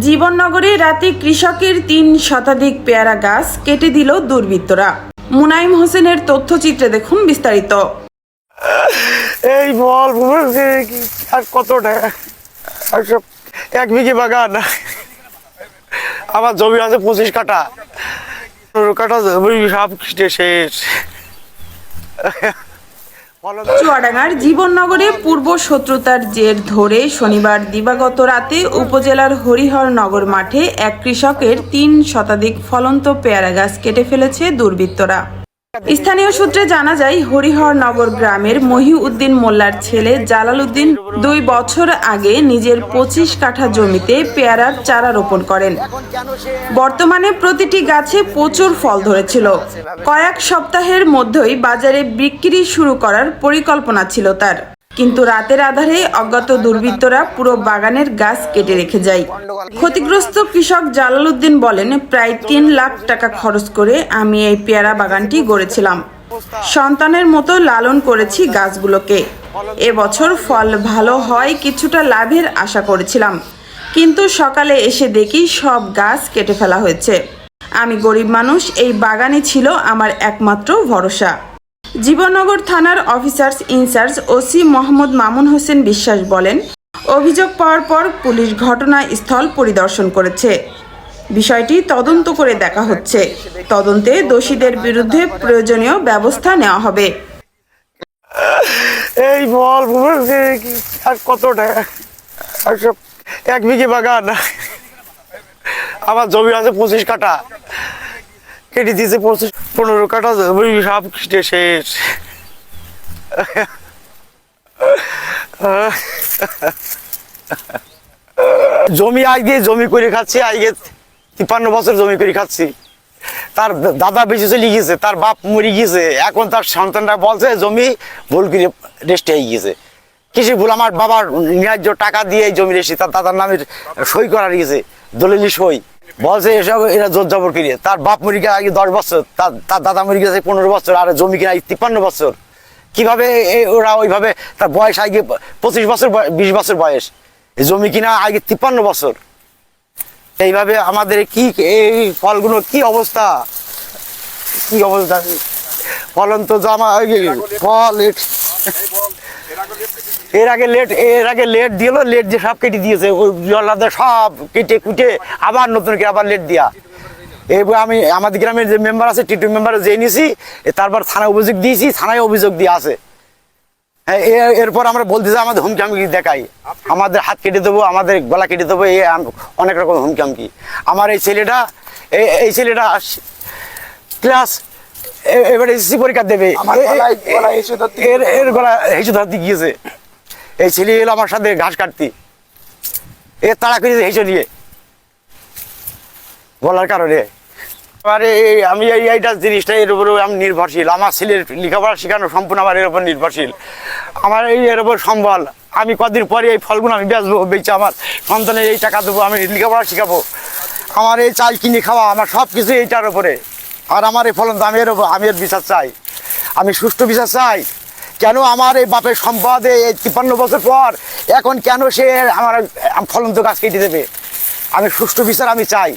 জীবননগরে রাতে কৃষকের তিন শতাধিক পেয়ারা গাছ কেটে দিল দুর্বৃত্তরা। মুনাইম হোসেনের তথ্যচিত্রে দেখুন বিস্তারিত। এই বল আর কত টাকা আর সব এক বিঘে বাগান। আমার জমি আছে পঁচিশ পনেরো কাঠা জমি সব কেটে শেষ। চুয়াডাঙ্গার জীবননগরে পূর্ব শত্রুতার জের ধরে শনিবার দিবাগত রাতে উপজেলার হরিহর নগর মাঠে এক কৃষকের তিন শতাধিক ফলন্ত পেয়ারা গাছ কেটে ফেলেছে দুর্বৃত্তরা। স্থানীয় সূত্রে জানা যায়, হরিহর নগর গ্রামের মহিউদ্দিন মোল্লার ছেলে জালাল উদ্দিন দুই বছর আগে নিজের পঁচিশ কাঠা জমিতে পেয়ারার চারা রোপণ করেন। বর্তমানে প্রতিটি গাছে প্রচুর ফল ধরেছিল। কয়েক সপ্তাহের মধ্যেই বাজারে বিক্রি শুরু করার পরিকল্পনা ছিল তার। কিন্তু রাতের আধারে অজ্ঞাত দুর্বৃত্তরা পুরো বাগানের গাছ কেটে রেখে যায়। ক্ষতিগ্রস্ত কৃষক জালাল উদ্দিন বলেন, প্রায় তিন লাখ টাকা খরচ করে আমি এই পেয়ারা বাগানটি গড়েছিলাম। সন্তানের মতো লালন করেছি গাছগুলোকে। এবছর ফল ভালো হয় কিছুটা লাভের আশা করেছিলাম। কিন্তু সকালে এসে দেখি সব গাছ কেটে ফেলা হয়েছে। আমি গরিব মানুষ, এই বাগানে ছিল আমার একমাত্র ভরসা। জীবননগর থানার officers in charge OC Mohammad Mamun Hossain Biswas বলেন, অভিযোগ পাওয়ার পর পুলিশ ঘটনাস্থল পরিদর্শন করেছে। বিষয়টি তদন্ত করে দেখা হচ্ছে। তদন্তে দোষীদের বিরুদ্ধে প্রয়োজনীয় ব্যবস্থা নেওয়া হবে। এই বল কত টাকা এক বিঘে বাগান। আমার জমি আছে পঁচিশ কাঠা। কেটে দিয়েছে পঁচিশ পনেরো কাঠা জমি সব কেটে শেষ। জমি আগে জমি করে খাচ্ছি, আগে তিপ্পান্ন বছর জমি করে খাচ্ছি। তার দাদা বেঁচে চলে গিয়েছে, তার বাপ মরে গিয়েছে। এখন তার সন্তানরা বলছে, জমি ভুল করে রেস্টে হয়ে গিয়েছে। কৃষি ভুল, আমার বাবার ন্যায্য টাকা দিয়ে জমি রেসি তার দাদার নামে সই করা গিয়েছে, দলিলি সই। বলছে, এসব এরা জোর জবর কিনে তার বাপ মরে গিয়ে আগে দশ বছর? তার দাদা মরে গেছে পনেরো বছর, আর জমি কিনা তিপ্পান্ন বছর। কীভাবে ওরা ওইভাবে তার বয়স আগে পঁচিশ বছর বিশ বছর বয়স। জমি কিনা আগে তিপ্পান্ন বছর। এইভাবে আমাদের কি, এই ফলগুলো কি অবস্থা? কি অবস্থা? ফলন তো জামা ফল এর আগে লেট এর আগে লেট দিল লেট দিয়ে সব কেটে দিয়েছে। ওই জল্লাদের সব কেটে কুটে আবার নতুন করে আবার লেট দিয়া। এবার আমি আমাদের গ্রামের যে মেম্বার আছে টিটু মেম্বার যে নিয়েছি তারপর থানায় অভিযোগ দিয়েছি থানায় অভিযোগ দিয়ে আছে। হ্যাঁ এরপর আমরা বলতেছি আমাদের হুমকি দেখাই। আমাদের হাত কেটে দেবো আমাদের গলা কেটে দেবো এ আম- অনেক রকম হুমকি আমার এই ছেলেটা এই এই ছেলেটা ক্লাস এবারে এসএসসি পরীক্ষা দেবে। এর গলা হেসে ধরতে গিয়েছে। এই ছেলে এলো আমার সাথে ঘাস কাটতি। এ তাড়া করেছে হেসে নিয়ে। বলার কারণে। এবারে এই আমি এই এইটা জিনিসটা এর উপরে আমি নির্ভরশীল। আমার ছেলের লেখাপড়া শেখানো সম্পূর্ণ আমার এর উপর নির্ভরশীল। আমার এই এর উপর সম্বল। আমি কদিন পরে এই ফলগুলো আমি বেচবো, বেচে আমার সন্তানের এই টাকা দেবো, আমি লেখাপড়া শেখাবো। আমার এই চাল কিনে খাওয়া, আমার সব কিছু এইটার উপরে। আর আমার এই ফলন তো আমি এর উপর আমি এর বিচার চাই। আমি সুষ্ঠু বিচার চাই। কেন আমার এই বাপের সম্পদে এই তিপ্পান্ন বছর পর এখন কেন সে আমার ফলন্ত গাছ কেটে দেবে? আমি সুষ্ঠু বিচার আমি চাই।